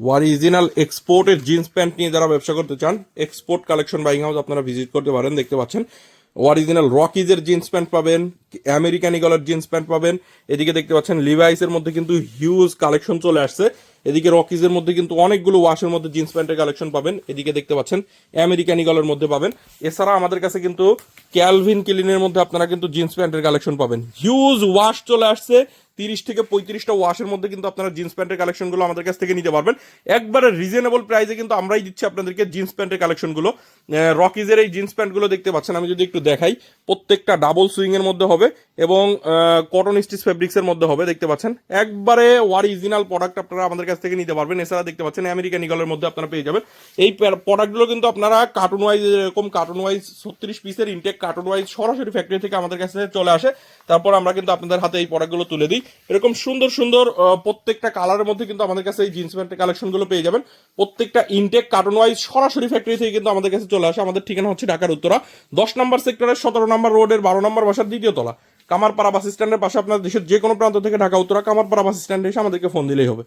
Original এক্সপোর্টের jeans pant নিয়ে যারা ব্যবসা করতে চান এক্সপোর্ট কালেকশন বাইং হাউস আপনারা ভিজিট করতে পারেন, দেখতে পাচ্ছেন। অরিজিনাল রকিজের জিন্স প্যান্ট পাবেন আমেরিকান ইগলের জিন্স প্যান্ট পাবেন। এদিকে দেখতে পাচ্ছেন লিভাইসের মধ্যে কিন্তু হিউজ কালেকশন চলে আসছে। এদিকে রকিজের মধ্যে কিন্তু অনেকগুলো ওয়াশের মধ্যে জিন্স প্যান্টের কালেকশন পাবেন। এদিকে দেখতে পাচ্ছেন আমেরিকান ইগলের মধ্যে পাবেন। এছাড়া আমাদের কাছে কিন্তু ক্যালভিন কিলিনের মধ্যে আপনারা কিন্তু জিন্স প্যান্টের কালেকশন পাবেন। হিউজ ওয়াশ চলে আসছে। তিরিশ থেকে পঁয়ত্রিশটা ওয়াশের মধ্যে কিন্তু আপনারা জিন্স প্যান্টের কালেকশনগুলো আমাদের কাছ থেকে নিতে পারবেন। একবারে রিজনেবল প্রাইসে কিন্তু আমরাই দিচ্ছি আপনাদেরকে জিন্স প্যান্টের কালেকশনগুলো। রকিজের এই জিন্স প্যান্টগুলো দেখতে পাচ্ছেন, আমি যদি একটু দেখাই, প্রত্যেকটা ডাবল সুইংয়ের মধ্যে হবে। এবং কটন স্টিচ ফেব্রিক্সের মধ্যে হবে, দেখতে পাচ্ছেন। একবারে অরিজিনাল প্রোডাক্ট আপনারা আমাদের কাছ থেকে নিতে পারবেন। এছাড়া দেখতে পাচ্ছেন আমেরিকান ইগলের মধ্যে আপনারা পেয়ে যাবেন। এই প্রোডাক্টগুলো কিন্তু আপনারা কার্টুন ওয়াইজ এরকম কার্টুন ওয়াইজ ছত্রিশ পিসের ইনটেক কার্টুন ওয়াইজ সরাসরি ফ্যাক্টরি থেকে আমাদের কাছে চলে আসে। তারপর আমরা কিন্তু আপনাদের হাতে এই প্রোডাক্টগুলো তুলে দিই। এরকম সুন্দর সুন্দর প্রত্যেকটা কালারের মধ্যে কিন্তু আমাদের কাছে এই জিন্স প্যান্টের কালেকশনগুলো পেয়ে যাবেন। প্রত্যেকটা ইনটেক কার্টুন ওয়াইজ সরাসরি ফ্যাক্টরি থেকে কিন্তু আমাদের কাছে চলে আসে। আমাদের ঠিকানা হচ্ছে ঢাকার উত্তরা। দশ নম্বর সেক্টরের সতেরো নম্বর রোডের বারো নম্বর বাসার দ্বিতীয় তলা। কামারপাড়া বাস স্ট্যান্ডের পাশে আপনার দেশের যে কোনো প্রান্ত থেকে ঢাকা, উত্তরা কামারপাড়া বাস স্ট্যান্ডে এসে আমাদেরকে ফোন দিলেই হবে।